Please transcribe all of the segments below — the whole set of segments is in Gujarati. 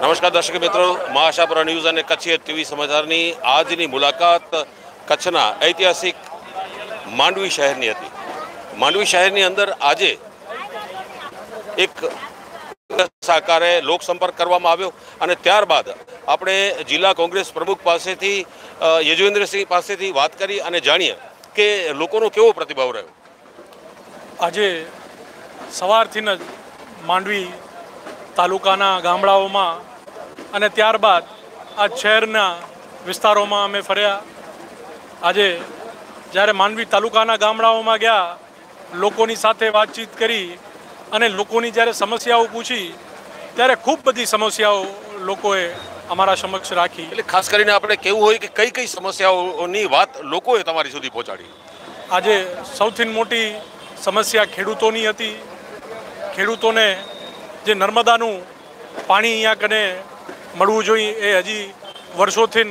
નમસ્કાર દર્શક મિત્રો, મહાશાપરા ન્યૂઝ અને કચ્છી ટીવી સમાચારની આજની મુલાકાત કચ્છના ઐતિહાસિક માંડવી શહેરની હતી. માંડવી શહેરની અંદર આજે એક સાકારે લોકસંપર્ક કરવામાં આવ્યો અને ત્યારબાદ આપણે જિલ્લા કોંગ્રેસ પ્રમુખ પાસેથી યજવેન્દ્રસિંહ પાસેથી વાત કરી અને જાણીએ કે લોકોનો કેવો પ્રતિભાવ રહ્યો? આજે સવારથી જ માંડવી તાલુકાના ગામડાઓમાં અને ત્યારબાદ આ શહેરના વિસ્તારોમાં અમે ફર્યા. આજે જ્યારે માંડવી તાલુકાના ગામડાઓમાં ગયા લોકોની સાથે વાતચીત કરી અને લોકોની જ્યારે સમસ્યાઓ પૂછી ત્યારે ખૂબ બધી સમસ્યાઓ લોકોએ અમારા સમક્ષ રાખી. એટલે ખાસ કરીને આપણે કેવું હોય કે કઈ કઈ સમસ્યાઓની વાત લોકોએ તમારી સુધી પહોંચાડી? આજે સૌથી મોટી સમસ્યા ખેડૂતોની હતી. ખેડૂતોને જે નર્મદાનું પાણી અહીંયા કને મળવું જોઈએ એ હજી વર્ષોથી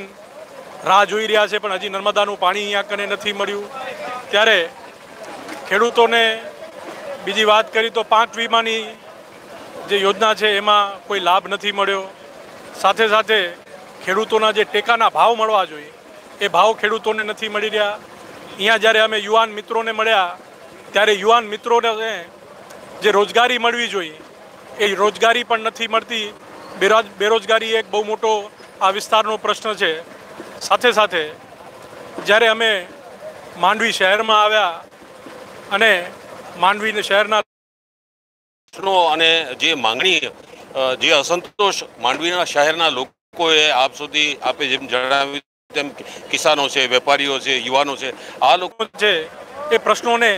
રાહ જોઈ રહ્યા છે, પણ હજી નર્મદાનું પાણી અહીંયા કને નથી મળ્યું. ત્યારે ખેડૂતોને બીજી વાત કરી તો પાંચ વીમાની જે યોજના છે, એમાં કોઈ લાભ નથી મળ્યો. સાથે સાથે ખેડૂતોના જે ટેકાના ભાવ મળવા જોઈએ, એ ભાવ ખેડૂતોને નથી મળી રહ્યા. અહીંયા જ્યારે અમે યુવાન મિત્રોને મળ્યા, ત્યારે યુવાન મિત્રોને જે રોજગારી મળવી જોઈએ એ રોજગારી પણ નથી મળતી. બેરોજ બેરોજગારી એક બહુ મોટો આ વિસ્તારનો પ્રશ્ન છે. સાથે સાથે જ્યારે અમે માંડવી શહેરમાં આવ્યા અને માંડવીને શહેરના પ્રશ્નો અને જે માંગણી જે અસંતોષ માંડવીના શહેરના લોકોએ આપ સુધી આપે જેમ જણાવ્યું તેમ કિસાનો છે વેપારીઓ છે યુવાનો છે આ લોકો છે એ પ્રશ્નોને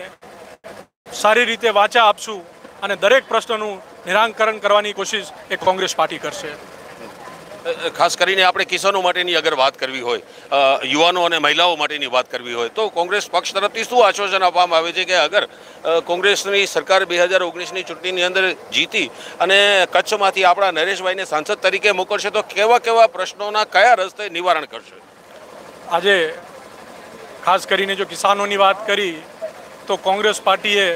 સારી રીતે વાચા આપશું અને દરેક પ્રશ્નનું નિરાકરણ કરવાની કોશિશ એ કોંગ્રેસ પાર્ટી કરશે. ખાસ કરીને આપણે કિસાનો માટેની અગર વાત કરવી હોય યુવાનો અને મહિલાઓ માટેની વાત કરવી હોય તો કોંગ્રેસ પક્ષ તરફથી શું આશ્વાસન આપવામાં આવે છે કે અગર કોંગ્રેસની સરકાર બે હજાર ઓગણીસની ચૂંટણીની અંદર જીતી અને કચ્છમાંથી આપણા નરેશભાઈને સાંસદ તરીકે મોકલશે તો કેવા કેવા પ્રશ્નોના કયા રસ્તે નિવારણ કરશે? આજે ખાસ કરીને જો કિસાનોની વાત કરી તો કોંગ્રેસ પાર્ટીએ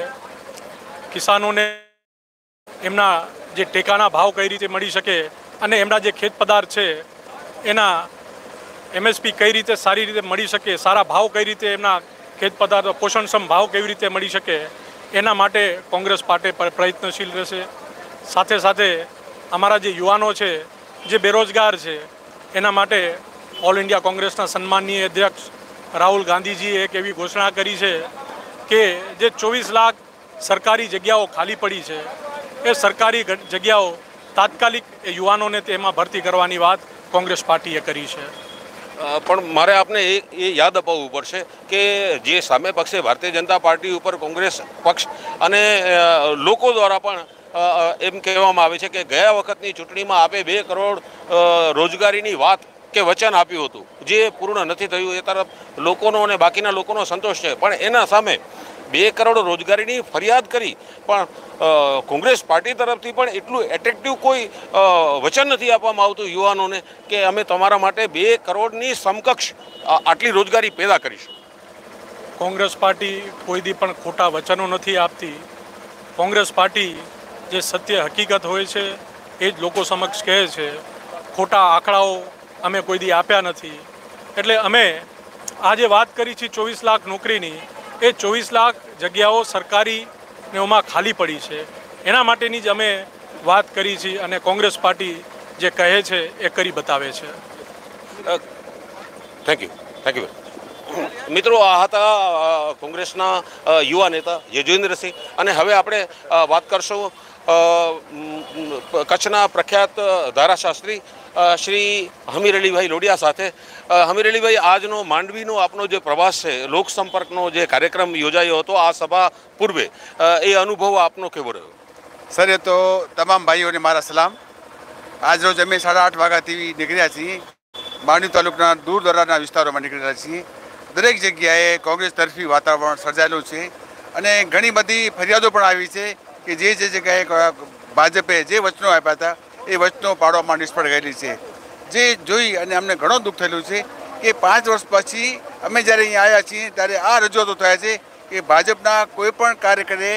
કિસાનોને એમના જે ટેકાના ભાવ કઈ રીતે મળી શકે અને એમના જે ખેત પદાર્થ છે, એના એમએસપી કઈ રીતે સારી રીતે મળી શકે, સારા ભાવ કઈ રીતે એમના ખેત પદાર્થ, પોષણક્ષમ ભાવ કેવી રીતે મળી શકે, એના માટે કોંગ્રેસ પાર્ટી પર પ્રયત્નશીલ રહેશે. સાથે સાથે અમારા જે યુવાનો છે, જે બેરોજગાર છે, એના માટે ઓલ ઇન્ડિયા કોંગ્રેસના સન્માનીય અધ્યક્ષ રાહુલ ગાંધીજીએ એક એવી ઘોષણા કરી છે કે જે ચોવીસ લાખ સરકારી જગ્યાઓ ખાલી પડી છે, એ સરકારી જગ્યાઓ તાત્કાલિક યુવાનોને તેમાં ભરતી કરવાની વાત કોંગ્રેસ પાર્ટીએ કરી છે. પણ મારે આપને એ એ યાદ અપાવવું પડશે કે જે સામે પક્ષે ભારતીય જનતા પાર્ટી ઉપર કોંગ્રેસ પક્ષ અને લોકો દ્વારા પણ એમ કહેવામાં આવે છે કે ગયા વખતની ચૂંટણીમાં આપે બે કરોડ રોજગારીની વાત કે વચન આપ્યું હતું. જે પૂર્ણ નથી થયું, એ તરફ લોકોનો અને બાકીના લોકોનો સંતોષ છે. પણ એના સામે બે કરોડ રોજગારીની ફરિયાદ કરી. પણ કોંગ્રેસ પાર્ટી તરફથી પણ એટલું એટ્રેક્ટિવ કોઈ વચન નથી આપવામાં આવતું યુવાનોને કે અમે તમારા માટે બે કરોડની સમકક્ષ આટલી રોજગારી પેદા કરીશું. કોંગ્રેસ પાર્ટી કોઈ દી પણ ખોટા વચનો નથી આપતી. કોંગ્રેસ પાર્ટી જે સત્ય હકીકત હોય છે, એ જ લોકો સમક્ષ કહે છે. ખોટા આંકડાઓ અમે કોઈ દી આપ્યા નથી. એટલે અમે આજે વાત કરી છે ચોવીસ લાખ નોકરીની. એ ચોવીસ લાખ જગ્યાઓ સરકારી નેઓમાં ખાલી પડી છે. એના માટેની જ અમે વાત કરી છે અને કોંગ્રેસ પાર્ટી જે કહે છે એ કરી બતાવે છે. થેન્ક યુ થેન્ક યુ મિત્રો, આ હતા કોંગ્રેસના યુવા નેતા યજુવેન્દ્રસિંહ. અને હવે આપણે વાત કરશું કચ્છના પ્રખ્યાત ધારાશાસ્ત્રી શ્રી હમીર અલીભાઈ લોડિયા સાથે. હમીર અલીભાઈ, આજનો માંડવીનો આપનો જે પ્રવાસ છે લોકસંપર્કનો જે કાર્યક્રમ યોજાયો હતો આ સભા પૂર્વે એ અનુભવ આપનો કેવો રહ્યો? સર, એ તો તમામ ભાઈઓને મારા સલામ. આજ રોજ અમે સાડા આઠ વાગ્યાથી નીકળ્યા છીએ. માંડવી તાલુકાના દૂર દરારના વિસ્તારોમાં નીકળેલા છીએ. દરેક જગ્યાએ કોંગ્રેસ તરફી વાતાવરણ સર્જાયેલું છે. અને ઘણી બધી ફરિયાદો પણ આવી છે. કે જે જે જગ્યાએ ભાજપે જે વચનો આપ્યા હતા, એ વચનો પાડવામાં નિષ્ફળ ગયેલી છે. જે જોઈ અને અમને ઘણો દુઃખ થયેલું છે કે પાંચ વર્ષ પછી અમે જ્યારે અહીંયા આવ્યા છીએ, ત્યારે આ રજૂઆતો થયા છે કે ભાજપના કોઈ પણ કાર્યકરે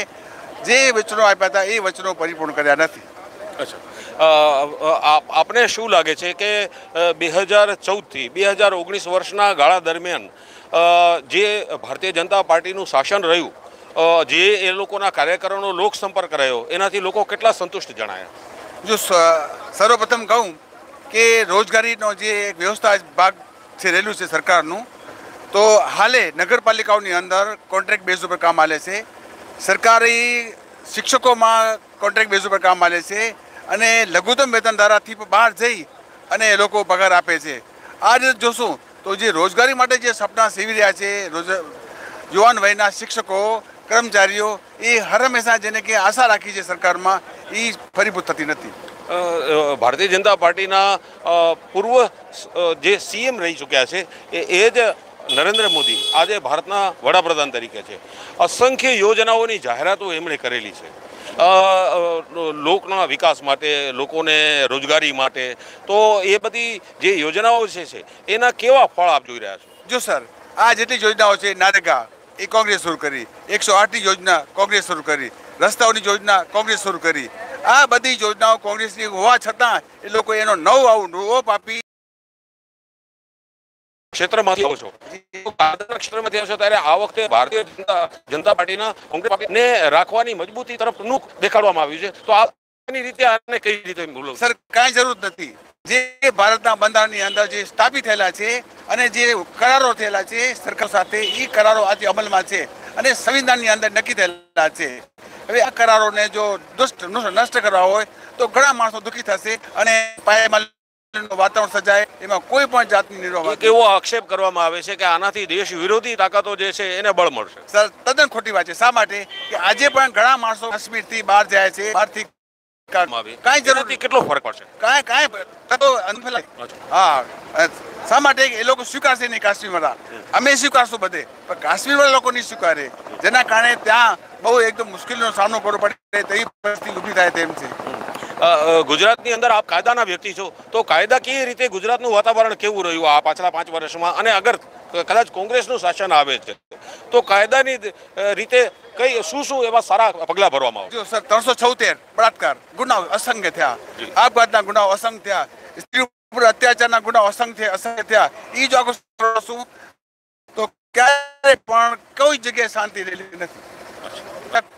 જે વચનો આપ્યા હતા, એ વચનો પરિપૂર્ણ કર્યા નથી. અચ્છા. આપને શું લાગે છે કે બે હજાર ચૌદથી બે હજાર ઓગણીસ વર્ષના ગાળા દરમિયાન જે ભારતીય જનતા પાર્ટીનું શાસન રહ્યું જે એ લોકોના કાર્યકરોનો લોક સંપર્ક રહ્યો, એનાથી લોકો કેટલા સંતુષ્ટ જણાયા? જો સર્વપ્રથમ કહું કે રોજગારીનો જે એક વ્યવસ્થા ભાગ છે રહેલું છે સરકારનું, તો હાલે નગરપાલિકાઓની અંદર કોન્ટ્રાક્ટ બેઝ ઉપર કામ ચાલે છે. સરકારી શિક્ષકોમાં કોન્ટ્રાક્ટ બેઝ ઉપર કામ ચાલે છે અને લઘુત્તમ વેતન ધારાથી બહાર જઈ અને એ લોકો પગાર આપે છે. આ રીતે જોશું તો જે રોજગારી માટે જે સપના સેવી રહ્યા છે, રોજ, યુવાન વયના શિક્ષકો કર્મચારીઓ એ હર હંમેશા જેને કે આશા રાખી છે સરકારમાં એ ફરીભૂત થતી નથી. ભારતીય જનતા પાર્ટીના પૂર્વ જે સીએમ રહી ચૂક્યા છે એ એ જ નરેન્દ્ર મોદી આજે ભારતના વડાપ્રધાન તરીકે છે. અસંખ્ય યોજનાઓની જાહેરાતો એમણે કરેલી છે. લોકના વિકાસ માટે લોકોને રોજગારી માટે તો એ બધી જે યોજનાઓ છે છે એના કેવા ફળ આપ જોઈ રહ્યા છો? જો સર આ જેટલી યોજનાઓ છે નારેગા એ કોંગ્રેસ શરૂ કરી. એકસો આઠની યોજના કોંગ્રેસ શરૂ કરી. રસ્તાઓની યોજના કોંગ્રેસ શરૂ કરી. આ બધી યોજનાઓ કોંગ્રેસની હોવા છતાં એ લોકો એનો નવ આવું રોપ આપી ક્ષેત્રમાંથી આવો છો. ક્ષેત્રમાંથી આવશો ત્યારે આ વખતે ભારતીય જનતા પાર્ટીના કોંગ્રેસ પાર્ટીને રાખવાની મજબૂતી તરફનું દેખાડવામાં આવ્યું છે. તો આની રીતે આને કઈ રીતે ભૂલો સર કાંઈ જરૂર નથી. જે ભારતના બંધારણની અંદર જે સ્થાપિત થયેલા છે અને જે કરારો થયેલા છે સરકાર સાથે એ કરારો આજે અમલમાં છે અને સંવિધાનની અંદર નક્કી થયેલા છે. હવે આ કરારોને જો દુષ્ટ નષ્ટ કરવા હોય તો ઘણા માણસો દુઃખી થશે અને પાયામાં વાતાવરણ સજાય એમાં કોઈ પણ જાતની નિર્વાહ એવો આક્ષેપ કરવામાં આવે છે કે આનાથી દેશ વિરોધી તાકાતો જે છે એને બળ મળશે. સર તદ્દન ખોટી વાત છે. શા માટે? કે આજે પણ ઘણા માણસો કાશ્મીરથી બહાર જાય છે બહારથી. કાંઈ જરૂર એનાથી કેટલો ફરક પડશે? કાંઈ કાંઈ તો હા શા માટે એ લોકો સ્વીકારશે નહીં કાશ્મીરવાળા? અમે સ્વીકારશું બધે. પણ કાશ્મીરવાળા લોકો નહીં સ્વીકારે. જેના કારણે ત્યાં બહુ એકદમ મુશ્કેલીનો સામનો કરવો પડે તેવી પરિસ્થિતિ ઊભી થાય તેમ છે. ગુજરાતની અંદર આપ કાયદાના વ્યક્તિ છો તો કાયદા કેવી રીતે ગુજરાતનું વાતાવરણ કેવું રહ્યું આ પાછલા પાંચ વર્ષમાં? અને અગર કદાચ કોંગ્રેસનું શાસન આવે છે તો કાયદાની રીતે કઈ શું શું એવા સારા પગલાં ભરવામાં આવે સર ત્રણસો છોતેર બળાત્કાર ગુનાઓ અસંખ્ય થયા. આપઘાતના ગુનાઓ અસંખ્ય થયા. સ્ત્રી ઉપર અત્યાચારના ગુનાઓ અસંખ્ય અસંખ્ય થયા. એ જો શું? તો ક્યારે પણ કોઈ જગ્યાએ શાંતિ રહેલી નથી.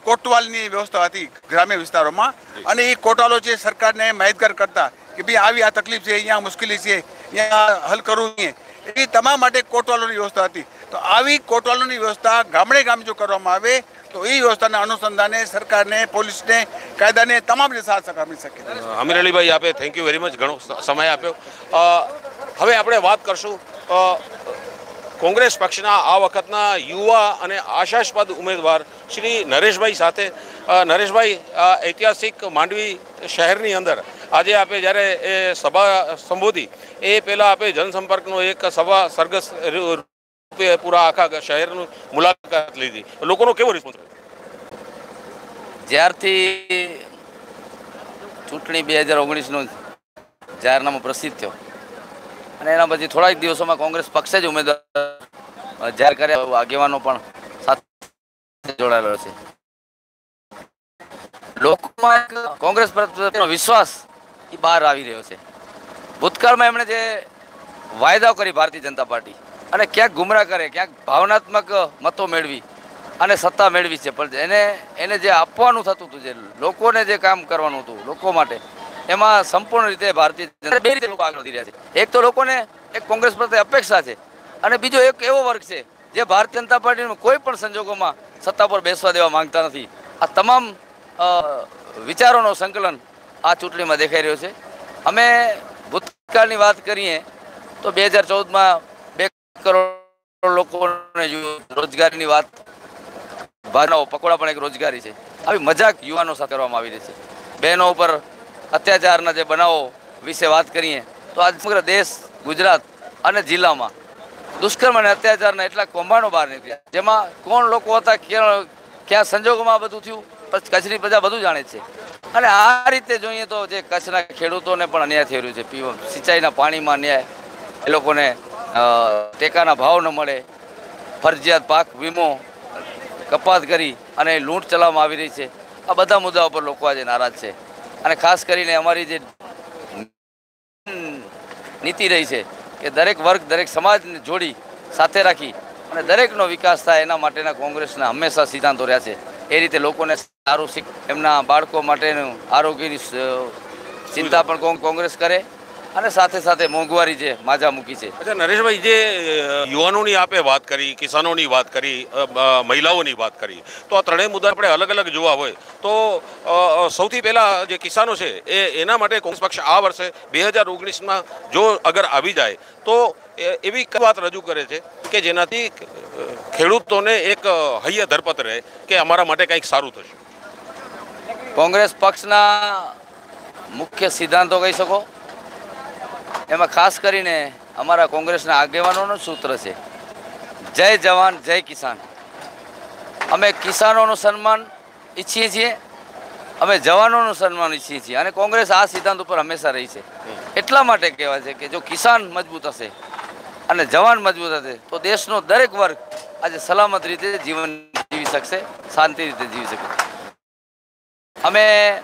કોટવાલની વ્યવસ્થા હતી ગ્રામ્ય વિસ્તારોમાં. અને એ કોટવાલો છે સરકારને માહિતગાર કરતા કે ભાઈ આવી આ તકલીફ છે અહીંયા મુશ્કેલી છે અહીંયા હલ કરવું છે એવી તમામ માટે કોટવાલોની વ્યવસ્થા હતી. તો આવી કોટવાલોની વ્યવસ્થા ગામડે ગામ જો કરવામાં આવે, તો એ વ્યવસ્થાના અનુસંધાને સરકારને, પોલીસને, કાયદાને તમામને સાથ સહકાર મળી શકે. અમીરાલીભાઈ આપે થેન્ક યુ વેરી મચ ઘણો સમય આપ્યો. હવે આપણે વાત કરશું કોંગ્રેસ પક્ષના આ વખતના યુવા અને આશાસ્પદ ઉમેદવાર શ્રી નરેશભાઈ સાથે. નરેશભાઈ ઐતિહાસિક માંડવી શહેરની અંદર આજે આપે જ્યારે એ સભા સંબોધી, એ પહેલાં આપે જનસંપર્કનો એક સભા સરગસ પૂરા આખા શહેરનું મુલાકાત લીધી. લોકોનો કેવો રિસ્પોન્સ જ્યારથી ચૂંટણી બે હજાર ઓગણીસનું જાહેરનામું પ્રસિદ્ધ થયો અને એના પછી થોડાક દિવસોમાં કોંગ્રેસ પક્ષે જ ઉમેદવાર જાહેર કર્યા આગેવાનો પણ સાથે જોડાયેલો છે. લોકોમાં કોંગ્રેસ પ્રત્યેનો વિશ્વાસ એ બહાર આવી રહ્યો છે. ભૂતકાળમાં એમણે જે વાયદાઓ કરી ભારતીય જનતા પાર્ટી, અને ક્યાંક ગુમરાહ કરે, ક્યાંક ભાવનાત્મક મતો મેળવી, અને સત્તા મેળવી છે. પણ એને એને જે આપવાનું થતું હતું, જે લોકોને જે કામ કરવાનું હતું, લોકો માટે, એમાં સંપૂર્ણ રીતે ભારતીય જનતા બે રીતે લોકો આગળ વધી રહ્યા છે. એક તો લોકોને, એક કોંગ્રેસ પ્રત્યે અપેક્ષા છે, અને બીજો એક એવો વર્ગ છે, જે ભારતીય જનતા પાર્ટીનું કોઈ પણ સંજોગોમાં સત્તા પર બેસવા દેવા માંગતા નથી. આ તમામ વિચારોનો સંકલન આ ચૂંટણીમાં દેખાઈ રહ્યો છે. અમે ભૂતકાળની વાત કરીએ તો બે હજાર ચૌદમાં બે કરોડ લોકોને રોજગારીની વાત ભાવનાઓ, પકોડા પણ એક રોજગારી છે. આવી મજાક યુવાનો સાથે કરવામાં આવી રહી છે. બહેનો ઉપર અત્યાચારના જે બનાવો વિશે વાત કરીએ તો આજ સમગ્ર દેશ, ગુજરાત અને જિલ્લામાં દુષ્કર્મ અને અત્યાચારના એટલા કૌભાંડો બહાર નીકળ્યા. જેમાં કોણ લોકો હતા ક્યાં સંજોગોમાં આ બધું થયું? કચ્છની પ્રજા બધું જાણે છે. અને આ રીતે જોઈએ તો જે કચ્છના ખેડૂતોને પણ અન્યાય થઈ રહ્યું છે. સિંચાઈના પાણીમાં અન્યાય, એ લોકોને ટેકાના ભાવ ન મળે. ફરજિયાત પાક, વીમો, કપાત કરી અને લૂંટ ચલાવવામાં આવી રહી છે. આ બધા મુદ્દાઓ પર લોકો આજે નારાજ છે. અને ખાસ કરીને અમારી જે નીતિ રહી છે કે દરેક વર્ગ, દરેક સમાજને જોડી સાથે રાખી અને દરેકનો વિકાસ થાય એના માટેના કોંગ્રેસના હંમેશા સિદ્ધાંતો રહ્યા છે. એ રીતે લોકોને સારું એમના બાળકો માટેનું આરોગ્યની ચિંતા પણ કોંગ- કોંગ્રેસ કરે અને સાથે સાથે મોંઘવારી જે માજા મૂકી છે. અચ્છા, નરેશભાઈ, જે યુવાનોની આપે વાત કરી, કિસાનોની વાત કરી મહિલાઓની વાત કરી, તો આ ત્રણેય મુદ્દા આપણે અલગ અલગ જોવા હોય, તો સૌથી પહેલા જે કિસાનો છે, એ એના માટે કોંગ્રેસ પક્ષ આ વર્ષે બે હજાર ઓગણીસમાં જો અગર આવી જાય, તો એવી વાત રજૂ કરે છે કે જેનાથી ખેડૂતોને એક હૈયે ધરપત રહે કે અમારા માટે કંઈક સારું થશે? કોંગ્રેસ પક્ષના મુખ્ય સિદ્ધાંતો કહી શકો? એમાં ખાસ કરીને અમારા કોંગ્રેસના આગેવાનોનું સૂત્ર છે, જય જવાન, જય કિસાન. અમે કિસાનોનું સન્માન ઈચ્છીએ છીએ, અમે જવાનોનું સન્માન ઈચ્છીએ છીએ અને કોંગ્રેસ આ સિદ્ધાંત ઉપર હંમેશા રહી છે. એટલા માટે કહેવાય છે કે જો કિસાન મજબૂત હશે અને જવાન મજબૂત હશે, તો દેશનો દરેક વર્ગ આજે સલામત રીતે જીવન જીવી શકશે, શાંતિ રીતે જીવી શકશે અમે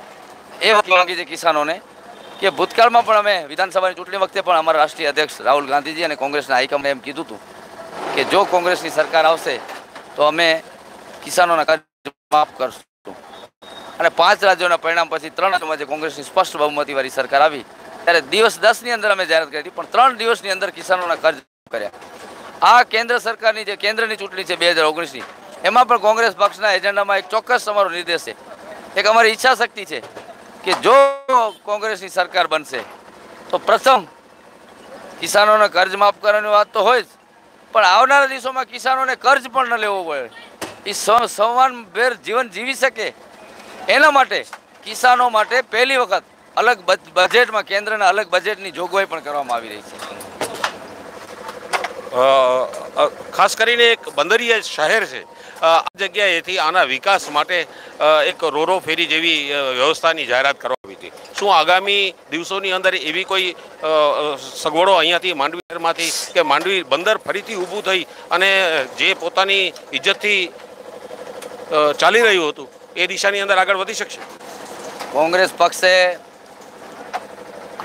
એ વાત માંગી છે કિસાનોને કે ભૂતકાળમાં પણ અમે વિધાનસભાની ચૂંટણી વખતે પણ અમારા રાષ્ટ્રીય અધ્યક્ષ રાહુલ ગાંધીજી અને કોંગ્રેસના હાઈકમાન્ડે એમ કીધું હતું કે જો કોંગ્રેસની સરકાર આવશે તો અમે કિસાનોના કર્જ માફ કરશું. અને પાંચ રાજ્યોના પરિણામ પછી ત્રણ રાજ્યોમાં જે કોંગ્રેસની સ્પષ્ટ બહુમતીવાળી સરકાર આવી, ત્યારે દિવસ દસની અંદર અમે જાહેરાત કરી હતી, પણ ત્રણ દિવસની અંદર કિસાનોના કર્જ કર્યા. આ કેન્દ્ર સરકારની જે કેન્દ્રની ચૂંટણી છે બે હજાર ઓગણીસની, એમાં પણ કોંગ્રેસ પક્ષના એજન્ડામાં એક ચોક્કસ અમારો નિર્દેશ છે. એક અમારી ઈચ્છા શક્તિ છે કે જો કોંગ્રેસની સરકાર બનશે, તો પ્રથમ કિસાનોને કર્જ માફ કરવાની વાત તો હોય જ, પણ આવનારા દિવસોમાં કિસાનોને કર્જ પણ ન લેવો પડે. એ સંવાનભેર જીવન જીવી શકે. એના માટે કિસાનો માટે પહેલી વખત અલગ બજ- બજેટમાં કેન્દ્રના અલગ બજેટની જોગવાઈ પણ કરવામાં આવી રહી છે. ખાસ કરીને એક બંદરીય શહેર છે. આ જગ્યાએથી આના વિકાસ માટે એક રોરો ફેરી જેવી વ્યવસ્થાની જાહેરાત કરવામાં હતી. શું આગામી દિવસોની અંદર એવી કોઈ સગવડો અહીંયાથી માંડવી શહેરમાંથી કે માંડવી બંદર ફરીથી ઊભું થઈ અને જે પોતાની ઇજ્જતથી ચાલી રહ્યું હતું, એ દિશાની અંદર આગળ વધી શકશે? કોંગ્રેસ પક્ષે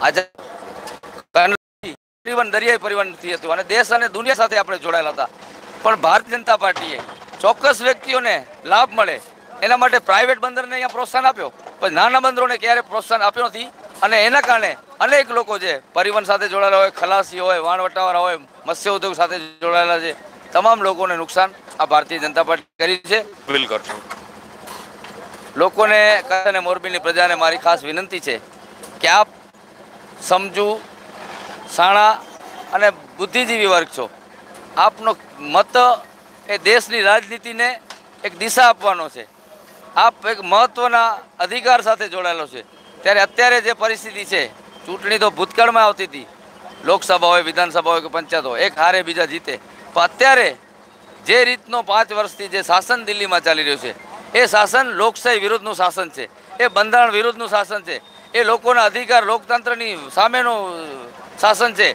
આજે પરિવહન દરિયાઈ પરિવહન થયું હતું અને દેશ અને દુનિયા સાથે આપણે જોડાયેલા હતા. પણ ભારતીય જનતા પાર્ટીએ ચોક્કસ વ્યક્તિઓને લાભ મળે. એના માટે પ્રાઇવેટ બંદરને અહીંયા પ્રોત્સાહન આપ્યો. પણ નાના બંદરોને ક્યારે પ્રોત્સાહન આપ્યો નથી. અને એના કારણે અનેક લોકો જે પરિવહન સાથે જોડાયેલા હોય ખલાસી હોય વાણવટાવાળા હોય મત્સ્ય ઉદ્યોગ સાથે જોડાયેલા છે તમામ લોકોને નુકસાન આ ભારતીય જનતા પાર્ટી કરી છે. બિલકુલ લોકોને અને મોરબીની પ્રજાને મારી ખાસ વિનંતી છે કે આપ સમજુ શાણા અને બુદ્ધિજીવી વર્ગ છો. આપનો મત એ દેશની રાજનીતિને એક દિશા આપવાનો છે. આપ એક મહત્વના અધિકાર સાથે જોડાયેલો છે. ત્યારે અત્યારે જે પરિસ્થિતિ છે, ચૂંટણી તો ભૂતકાળમાં આવતી હતી. લોકસભા હોય વિધાનસભા હોય કે પંચાયત હોય, એક હારે બીજા જીતે. પણ અત્યારે જે રીતનો પાંચ વર્ષથી જે શાસન દિલ્હીમાં ચાલી રહ્યું છે, એ શાસન લોકશાહી વિરુદ્ધનું શાસન છે. એ બંધારણ વિરુદ્ધનું શાસન છે. એ લોકોના અધિકાર લોકતંત્રની સામેનું શાસન છે.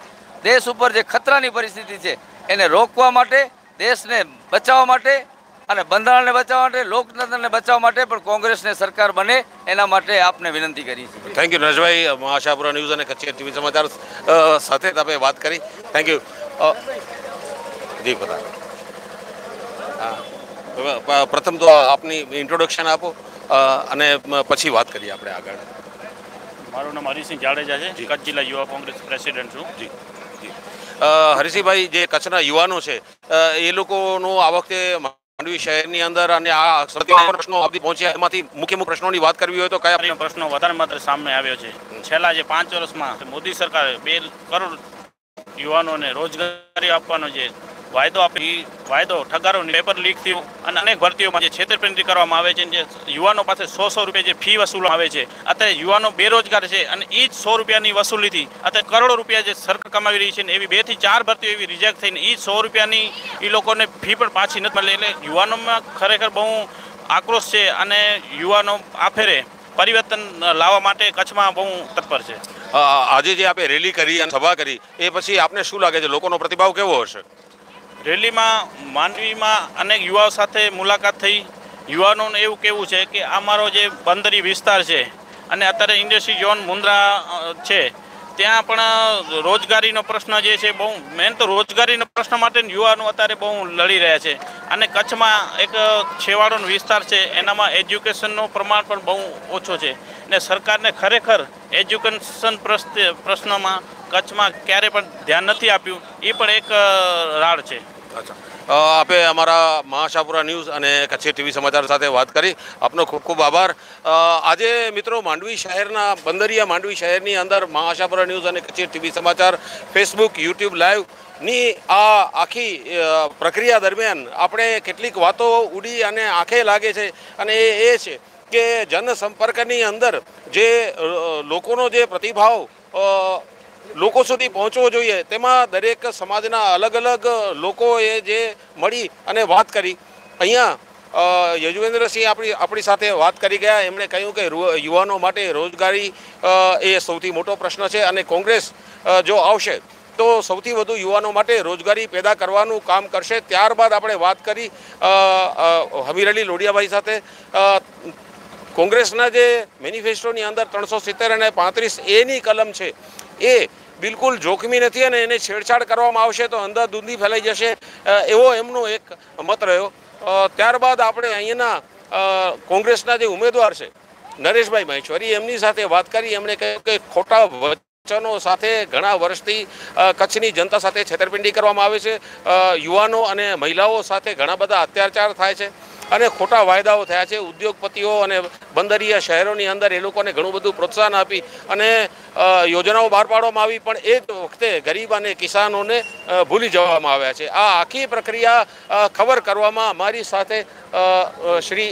દેશ ઉપર જે ખતરાની પરિસ્થિતિ છે, એને રોકવા માટે દેશને બચાવવા માટે અને બંધારણને બચાવવા માટે લોકતંત્રને બચાવવા માટે પણ કોંગ્રેસને સરકાર બને એના માટે આપને વિનંતી કરી છે thank you Nareshbhai Ashapura news અને કચ્છી ટીવી સમાચાર સાથે તમે વાત કરી. થેન્ક યુ જી બતા હા. પ્રથમ તો આપની ઇન્ટ્રોડક્શન આપો અને પછી વાત કરીએ આપણે આગળ. મારું નામ હરિસિંહ જાડેજા છે. કચ્છ જિલ્લા યુવા કોંગ્રેસ પ્રેસિડેન્ટ છું. જી. હરીસિંહભાઈ જે કચ્છના યુવાનો છે એ લોકોનું આ વખતે માંડવી શહેરની અંદર અને આ પ્રશ્નો આપી પહોંચ્યા. એમાંથી મુખ્ય મુખ્ય પ્રશ્નોની વાત કરવી હોય તો કયા પ્રશ્નો વધારે માત્ર સામે આવ્યો છે. છેલ્લા જે પાંચ વર્ષમાં મોદી સરકારે બે કરોડ યુવાનોને રોજગારી આપવાનો જે વાયદો આપી, વાયદો ઠગારો પેપર લીક થયું અને અનેક ભરતીઓમાં જે છેતરપિંડી કરવામાં આવે છે જે યુવાનો પાસે સો સો રૂપિયા જે ફી વસૂલવામાં આવે છે, અત્યારે યુવાનો બેરોજગાર છે અને એ જ સો રૂપિયાની વસૂલીથી અત્યારે કરોડો રૂપિયા જે સરકાર કમાવી રહી છે ને એવી બેથી ચાર ભરતીઓ એવી રિજેક્ટ થઈને એ સો રૂપિયાની એ લોકોને ફી પણ પાછી નથી મળે. એટલે યુવાનોમાં ખરેખર બહુ આક્રોશ છે અને યુવાનો આફેરે પરિવર્તન લાવવા માટે કચ્છમાં બહુ તત્પર છે. આજે જે આપણે રેલી કરી અને સભા કરી, એ પછી આપને શું લાગે છે? લોકોનો પ્રતિભાવ કેવો હશે? રેલીમાં, માંડવીમાં અનેક યુવાઓ સાથે મુલાકાત થઈ. યુવાનોને એવું કેવું છે કે આ મારો જે બંદરી વિસ્તાર છે અને અત્યારે ઇન્ડસ્ટ્રી ઝોન મુન્દ્રા છે, ત્યાં પણ રોજગારીનો પ્રશ્ન જે છે બહુ, મેન તો રોજગારીનો પ્રશ્ન માટે યુવાનો અત્યારે બહુ લડી રહ્યા છે. અને કચ્છમાં એક છેવાડોનો વિસ્તાર છે, એનામાં એજ્યુકેશનનું પ્રમાણ પણ બહુ ઓછો છે. ને સરકારને ખરેખર એજ્યુકેશન પ્રશ્ન પ્રશ્નમાં કચ્છમાં ક્યારે પણ ધ્યાન નથી આપ્યું, એ પણ એક રાડ છે. અચ્છા. આપે અમારા મહાશાપુરા ન્યૂઝ અને કચ્છી ટીવી સમાચાર સાથે વાત કરી. આપનો ખૂબ ખૂબ આભાર. આજે મિત્રો માંડવી શહેરના, બંદરિયા માંડવી શહેરની અંદર મહાશાપુરા ન્યૂઝ અને કચ્છી ટીવી સમાચાર, ફેસબુક, યુટ્યુબ લાઈવની આ આખી પ્રક્રિયા દરમિયાન આપણે કેટલીક વાતો ઉડી અને આંખે લાગે છે. અને એ એ છે કે જનસંપર્કની અંદર જે લોકોનો જે પ્રતિભાવ લોકો સુધી પહોંચવો જોઈએ. તેમાં દરેક સમાજના અલગ અલગ લોકોએ જે મળી અને વાત કરી. અહીંયા યજુવેન્દ્રસિંહ આપણી આપણી સાથે વાત કરી ગયા. એમણે કહ્યું કે યુવાનો માટે રોજગારી એ સૌથી મોટો પ્રશ્ન છે અને કોંગ્રેસ જો આવશે, તો સૌથી વધુ યુવાનો માટે રોજગારી પેદા કરવાનું કામ કરશે. ત્યારબાદ આપણે વાત કરી હમીર અલી લોડિયાભાઈ સાથે. કોંગ્રેસના જે મેનિફેસ્ટોની અંદર ત્રણસો સિત્તેર અને પાંત્રીસ એની કલમ છે. એ બિલકુલ જોખમી નથી અને એને છેડછાડ કરવામાં આવશે તો અંધાધૂંધી ફેલાઈ જશે. એવો એમનો એક મત રહ્યો. ત્યારબાદ આપણે અહીંયાના કોંગ્રેસના જે ઉમેદવાર છે, નરેશભાઈ મહેશ્વરી, એમની સાથે વાત કરી. એમણે કહ્યું કે ખોટા વચનો સાથે ઘણા વર્ષથી કચ્છની જનતા સાથે છેતરપિંડી કરવામાં આવે છે. યુવાનો અને મહિલાઓ સાથે ઘણા બધા અત્યાચાર થાય છે. અને ખોટા વાયદાઓ થયા છે. ઉદ્યોગપતિઓ અને બંદરીય શહેરોની અંદર એ લોકોને ઘણું બધું પ્રોત્સાહન આપી અને યોજનાઓ બહાર પાડવામાં આવી, પણ એ જ વખતે ગરીબ અને કિસાનોને ભૂલી જવામાં આવ્યા છે. આ આખી પ્રક્રિયા ખબર કરવામાં અમારી સાથે શ્રી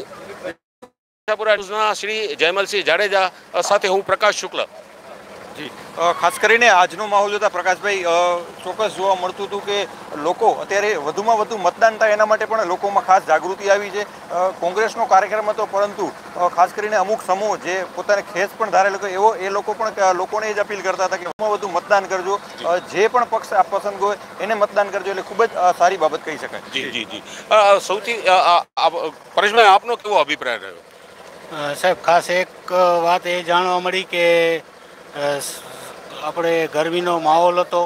શ્રી જયમલસિંહ જાડેજા સાથે હું પ્રકાશ શુક્લ. જી. ખાસ કરીને આજનો માહોલ જોતા પ્રકાશભાઈ ચોક્કસ જોવા મળતું હતું કે લોકો અત્યારે વધુમાં વધુ મતદાન થાય એના માટે પણ લોકોમાં ખાસ જાગૃતિ આવી છે. કોંગ્રેસનો કાર્યક્રમ હતો પરંતુ ખાસ કરીને અમુક સમૂહ જે પોતાને ખેસ પણ ધારેલો હતો એવો એ લોકો પણ લોકોને એ જ અપીલ કરતા હતા કે વધુમાં વધુ મતદાન કરજો. જે. પણ પક્ષ આપ પસંદ હોય એને મતદાન કરજો એટલે ખૂબ જ સારી બાબત કહી શકાય. જી જી જી. સૌથી પરેશભાઈ આપનો કેવો અભિપ્રાય રહ્યો? સાહેબ ખાસ એક વાત એ જાણવા મળી કે આપણે ગરમીનો માહોલ હતો.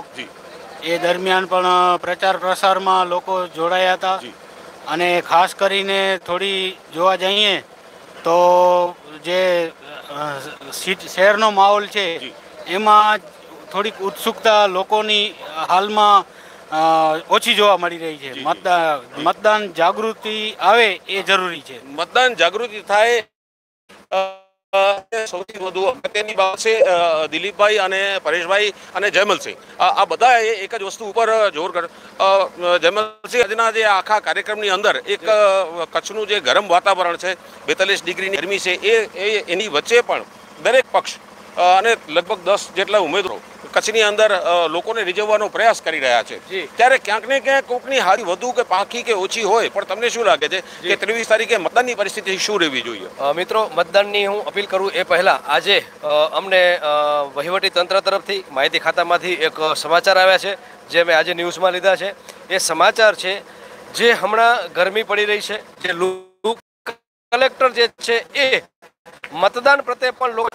એ દરમિયાન પણ પ્રચાર પ્રસારમાં લોકો જોડાયા હતા. અને ખાસ કરીને થોડી જોવા જઈએ તો જે શહેરનો માહોલ છે એમાં થોડીક ઉત્સુકતા લોકોની હાલમાં ઓછી જોવા મળી રહી છે. મતદાન મતદાન જાગૃતિ આવે એ જરૂરી છે. મતદાન જાગૃતિ થાય સૌથી વધુ અગત્યની બાબત છે દિલીપભાઈ અને પરેશભાઈ અને જયમલસિંહ. આ બધા એક જ વસ્તુ ઉપર જોર કર જયમલસિંહ આજના જે આખા કાર્યક્રમની અંદર એક કચ્છનું જે ગરમ વાતાવરણ છે, બેતાલીસ ડિગ્રીની ગરમી છે, એ એની વચ્ચે પણ દરેક પક્ષ અને લગભગ દસ જેટલા ઉમેદવારો કચ્છની અંદર લોકોને રીઝવવાનો પ્રયાસ કરી રહ્યા છે. ત્યારે ક્યાંક ને ક્યાંક કોકની હારી વધુ કે પાંખી કે ઓછી હોય પણ તમને શું લાગે છે કે ત્રેવીસ તારીખે મતદાનની પરિસ્થિતિ શું રહેવી જોઈએ? મિત્રો મતદાનની હું અપીલ કરું એ પહેલાં આજે અમને વહીવટી તંત્ર તરફથી માહિતી ખાતામાંથી એક સમાચાર આવ્યા છે જે મેં આજે ન્યૂઝમાં લીધા છે. એ સમાચાર છે જે હમણાં ગરમી પડી રહી છે જે કલેક્ટર જે છે એ મતદાન પ્રત્યે પણ લોકો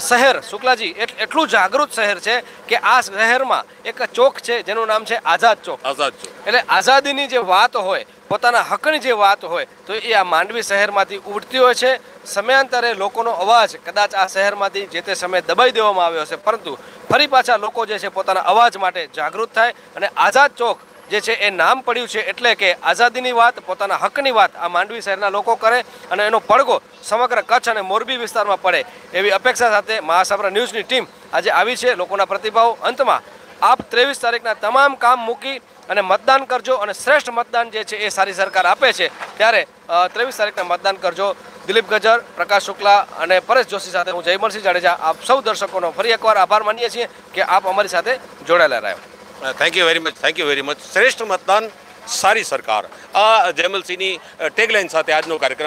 શહેર શુક્લાજી એટલું જાગૃત શહેર છે કે આ શહેરમાં એક ચોક છે જેનું નામ છે આઝાદ ચોક. આઝાદ ચોક. એટલે આઝાદીની જે વાત હોય પોતાના હકની જે વાત હોય તો એ આ માંડવી શહેરમાંથી ઉડતી હોય છે. સમયાંતરે લોકોનો અવાજ કદાચ આ શહેરમાંથી જે તે સમયે દબાઈ દેવામાં આવ્યો હશે પરંતુ ફરી પાછા લોકો જે છે પોતાના અવાજ માટે જાગૃત થાય અને આઝાદ ચોક જે છે એ નામ પડ્યું છે એટલે કે આઝાદીની વાત, પોતાના હકની વાત આ માંડવી શહેરના લોકો કરે અને એનો પડઘો સમગ્ર કચ્છ અને મોરબી વિસ્તારમાં પડે એવી અપેક્ષા સાથે મહાસાબરા ન્યૂઝની ટીમ આજે આવી છે. લોકોના પ્રતિભાવ અંતમાં આપ ત્રેવીસ તારીખના તમામ કામ મૂકી અને મતદાન કરજો અને શ્રેષ્ઠ મતદાન જે છે એ સારી સરકાર આપે છે ત્યારે ત્રેવીસ તારીખના મતદાન કરજો. દિલીપ ગજર, પ્રકાશ શુક્લા અને પરેશ જોશી સાથે હું જયમલસિંહ જાડેજા, આપ સૌ દર્શકોનો ફરી એકવાર આભાર માનીએ છીએ કે આપ અમારી સાથે જોડાયેલા રહ્યો. Thank you very much thank you very much શ્રેષ્ઠ મતદાન સારી સરકાર આ જયમલસિંહની ટેગલાઇન સાથે આજનો કાર્યક્રમ